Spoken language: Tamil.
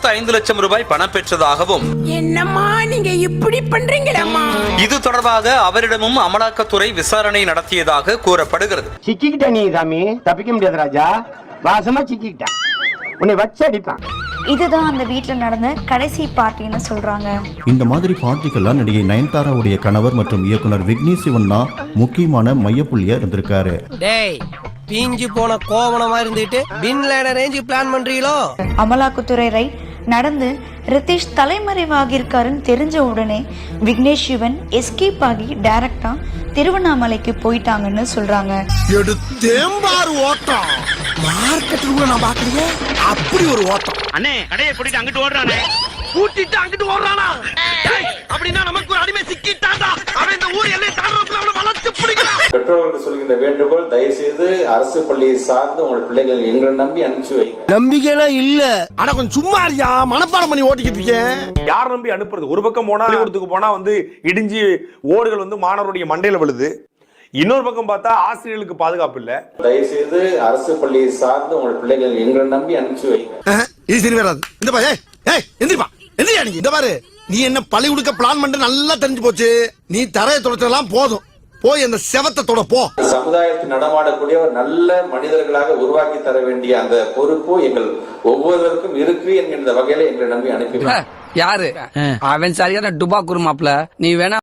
முப்பத்தி ஐந்து லட்சம் ரூபாய் பணம் பெற்றதாகவும் என்னம்மா நீங்க இப்படி பண்றீங்களம்மா? இது தொடர்பாக அவரிடமும் அமலாக்கத்துறை விசாரணை நடத்தியதாக கூறப்படுகிறது. சிக்கிக்கிட்ட நீ சாமி. தப்பிக்க முடியாது ராஜா. வாசமா சிக்கிக்கிட்ட. உன்னை வச்சு அடிப்பான். இதுதான் அந்த வீட்டில் நடந்த கடைசி பார்ட்டின்னு சொல்றாங்க? இந்த மாதிரி பார்ட்டிக்கெல்லாம் நடிகை நயன்தாராவுடைய கணவர் மற்றும் இயக்குனர் விக்னேஷ் சிவன் தான் முக்கியமான மையப்புள்ளியா இருந்திருக்காரு. டேய் பிஞ்சு போன கோவணமா இருந்துட்டு பின்லேட ரேஞ்சு பிளான் பண்றீங்களோ? அமலாக்கத்துறை ரைட் நடந்து ரித்தீஷ் தலைமறைவாகியிருக்காருன்னு தெரிஞ்ச உடனே விக்னேஷ் சிவன் எஸ்கேப் ஆகி டைரக்டா திருவண்ணாமலைக்கு போயிட்டாங்கன்னு சொல்றாங்க. அப்படி ஒரு ஓட்டம். அண்ணே கடையை கூட்டிட்டு அங்கிட்டு ஓடுறானே. கூட்டிட்டு அங்கிட்டு ஓடுறானா? வேண்டுகோள் தயவு செய்து அரசு பள்ளியை சார்ந்து உங்கள் பிள்ளைகள் எங்களை நம்பி அனுப்பிச்சு வைங்க. நம்பிக்கைலாம் இல்ல. ஆனா கொஞ்சம் சும்மா இருக்கியா? மனப்பாடம் பண்ணி ஓட்டிக்கிட்டு இருக்கேன் யார் நம்பி அனுப்புறது? ஒரு பக்கம் போனா பள்ளிக்கூடத்துக்கு போனா வந்து இடிஞ்சு ஓடுகள் வந்து மாணவருடைய மண்டையில விழுது. இன்னொரு பக்கம் பார்த்தா ஆசிரியர்களுக்கு பாதுகாப்பு இல்ல. தயவு செய்து அரசு பள்ளியை சார்ந்து உங்கள் பிள்ளைகள் எங்களை நம்பி அனுப்பிச்சு வைங்க. இது சரி வராது. இந்த பாரு ஏய், எந்திரிப்பா. எந்திரியா நீ? இந்த பாரு நீ என்ன பழி கொடுக்க பிளான் பண்ணிட்டு நல்லா தெரிஞ்சு போச்சு. நீ தரையை தொடச்சதெல்லாம் போதும். போய் அந்த செவத்தை தொட போ. சமுதாயத்தில் நடமாடக்கூடிய ஒரு நல்ல மனிதர்களாக உருவாக்கி தர வேண்டிய அந்த பொறுப்பு எங்கள் ஒவ்வொருவருக்கும் இருக்கு என்கின்ற வகையில எங்களை நம்பி அனுப்பி. யாரு? அவன் சரியான டுபா குருமாப்ல நீ வேணா